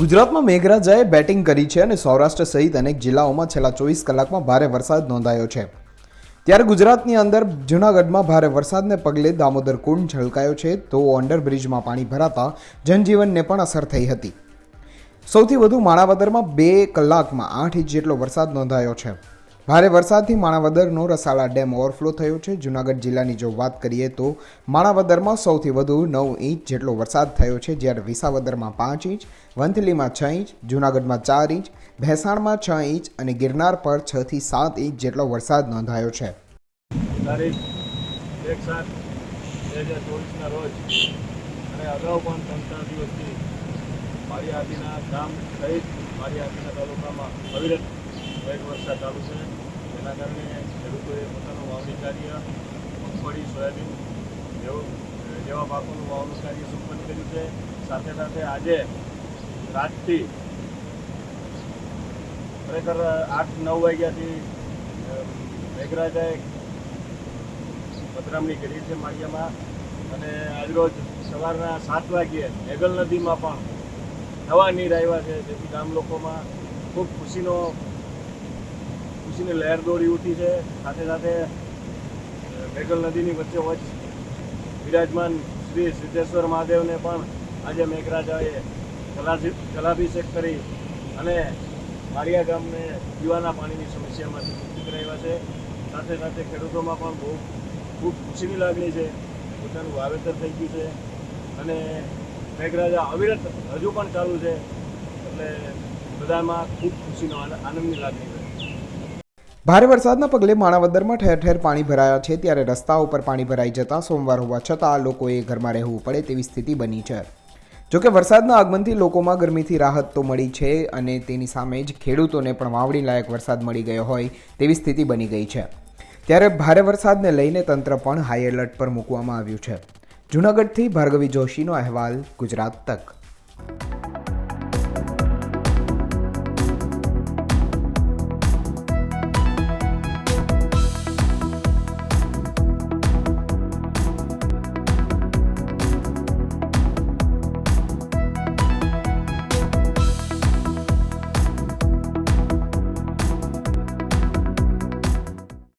ગુજરાતમાં મેઘરાજાએ બેટિંગ કરી છે અને સૌરાષ્ટ્ર સહિત અનેક જિલ્લાઓમાં છેલ્લા ચોવીસ કલાકમાં ભારે વરસાદ નોંધાયો છે. ત્યારે ગુજરાતની અંદર જૂનાગઢમાં ભારે વરસાદને પગલે દામોદર કુંડ છલકાયો છે, તો અંડરબ્રિજમાં પાણી ભરાતા જનજીવનને પણ અસર થઈ હતી. સૌથી વધુ માણાવદરમાં બે કલાકમાં આઠ ઇંચ જેટલો વરસાદ નોંધાયો છે. ભારે વરસાદથી માણાવદરનો રસાળા ડેમ ઓવરફ્લો થયો છે. જૂનાગઢ જિલ્લાની જો વાત કરીએ તો માણાવદરમાં સૌથી વધુ નવ ઇંચ જેટલો વરસાદ થયો છે, જ્યારે વિસાવદરમાં પાંચ ઇંચ, વંથલીમાં છ ઇંચ, જૂનાગઢમાં ચાર ઇંચ, ભેસાણમાં છ ઇંચ અને ગિરનાર પર છથી સાત ઇંચ જેટલો વરસાદ નોંધાયો છે. મારી આદિના ગામ સહિત મારી આદિના તાલુકામાં અવિરત વરસાદ ચાલુ છે. જેના કારણે ખેડૂતોએ પોતાનું વાવણી કાર્ય મગફળી, સોયાબીન જેવું જેવા પાકોનું વાવણી કાર્ય સંપન્ન કર્યું છે. સાથે સાથે આજે રાતથી ખરેખર આઠ, નવ વાગ્યાથી મેઘરાજાએ પધરામણી કરી છે માળિયામાં. અને આજરોજ સવારના સાત વાગ્યે મેઘલ નદીમાં પણ નવા નીર આવ્યા છે. જેથી ગામ લોકોમાં ખૂબ ખુશીનો ખુશીની લહેર દોડી ઉઠી છે. સાથે સાથે મેઘલ નદીની વચ્ચે વચ્ચ વિરાજમાન શ્રી સિદ્ધેશ્વર મહાદેવને પણ આજે મેઘરાજાએ જલાભિ- જલાભિષેક કરી અને માળિયા ગામને પીવાના પાણીની સમસ્યામાંથી મુક્તિ કરાવ્યા છે. સાથે સાથે ખેડૂતોમાં પણ બહુ, ખૂબ ખુશીની લાગણી છે. પોતાનું વાવેતર થઈ ગયું છે અને મેઘરાજા અવિરત હજુ પણ ચાલુ છે. એટલે બધામાં ખૂબ ખુશીનો આનંદની લાગણી છે. ભારે વરસાદના પગલે માણાવદરમાં ઠેર ઠેર પાણી ભરાયા છે ત્યારે રસ્તાઓ પર પાણી ભરાઈ જતા સોમવાર હોવા છતાં લોકોએ ઘરમાં રહેવું પડે તેવી સ્થિતિ બની છે. જોકે વરસાદના આગમનથી લોકોમાં ગરમીથી રાહત તો મળી છે અને તેની સામે જ ખેડૂતોને પણ વાવણી લાયક વરસાદ મળી ગયો હોય તેવી સ્થિતિ બની ગઈ છે. ત્યારે ભારે વરસાદને લઈને તંત્ર પણ હાઈ એલર્ટ પર મૂકવામાં આવ્યું છે. જૂનાગઢથી ભાર્ગવી જોશીનો અહેવાલ ગુજરાત તક.